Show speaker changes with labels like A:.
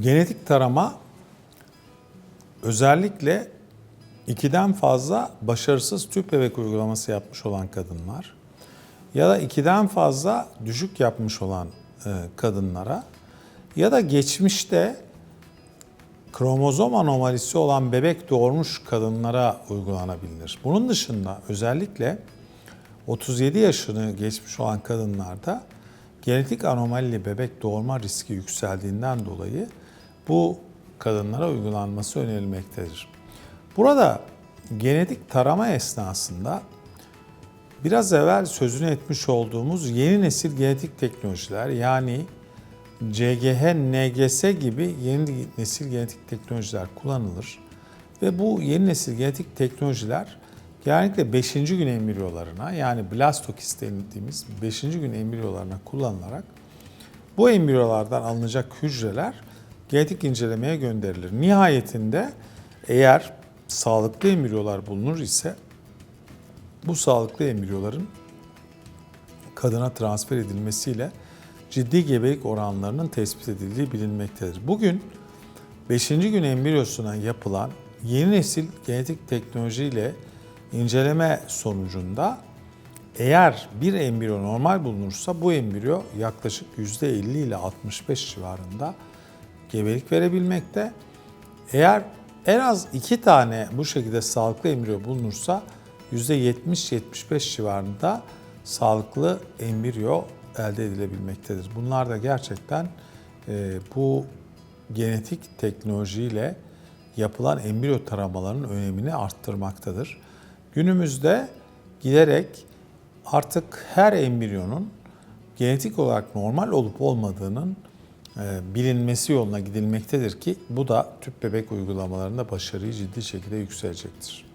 A: Genetik tarama özellikle ikiden fazla başarısız tüp bebek uygulaması yapmış olan kadınlar ya da ikiden fazla düşük yapmış olan e, kadınlara ya da geçmişte kromozom anomalisi olan bebek doğurmuş kadınlara uygulanabilir. Bunun dışında özellikle 37 yaşını geçmiş olan kadınlarda genetik anomalili bebek doğurma riski yükseldiğinden dolayı bu kadınlara uygulanması önerilmektedir. Burada genetik tarama esnasında biraz evvel sözünü etmiş olduğumuz yeni nesil genetik teknolojiler yani CGH, NGS gibi yeni nesil genetik teknolojiler kullanılır. Ve bu yeni nesil genetik teknolojiler genellikle 5. gün embriyolarına yani blastokist dediğimiz 5. gün embriyolarına kullanılarak bu embriyolardan alınacak hücreler genetik incelemeye gönderilir. Nihayetinde eğer sağlıklı embriyolar bulunur ise bu sağlıklı embriyoların kadına transfer edilmesiyle ciddi gebelik oranlarının tespit edildiği bilinmektedir. Bugün 5. gün embriyosuna yapılan yeni nesil genetik teknolojiyle inceleme sonucunda eğer bir embriyo normal bulunursa bu embriyo yaklaşık %50 ile 65 civarında gebelik verebilmekte. Eğer en az iki tane bu şekilde sağlıklı embriyo bulunursa %70-75 civarında sağlıklı embriyo elde edilebilmektedir. Bunlar da gerçekten e, bu genetik teknolojiyle yapılan embriyo taramalarının önemini arttırmaktadır. Günümüzde giderek artık her embriyonun genetik olarak normal olup olmadığının bilinmesi yoluna gidilmektedir ki bu da tüp bebek uygulamalarında başarıyı ciddi şekilde yükselecektir.